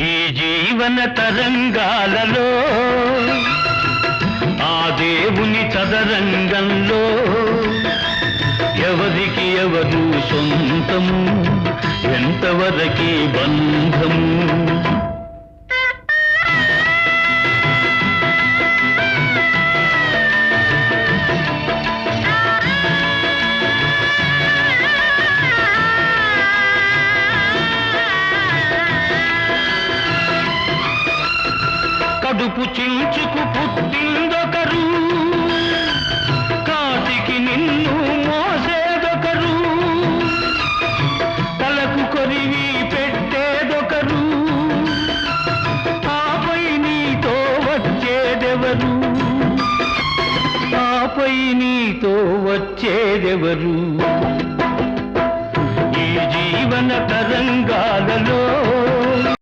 ఈ జీవన తరంగాలలో ఆ దేవుని చదరంగంలో ఎవరికి ఎవరు సొంతము ఎంతవరకే బంధము? కడుపు చించుకు పుట్టిందొకరు. కాటికి నిన్ను మోసేదొకరు. తలకు కొరివి పెట్టేదొకరు. ఆపై నీతో వచ్చేదెవరు? ఆపై నీతో వచ్చేదెవరు? ఈ జీవన తరంగాలలో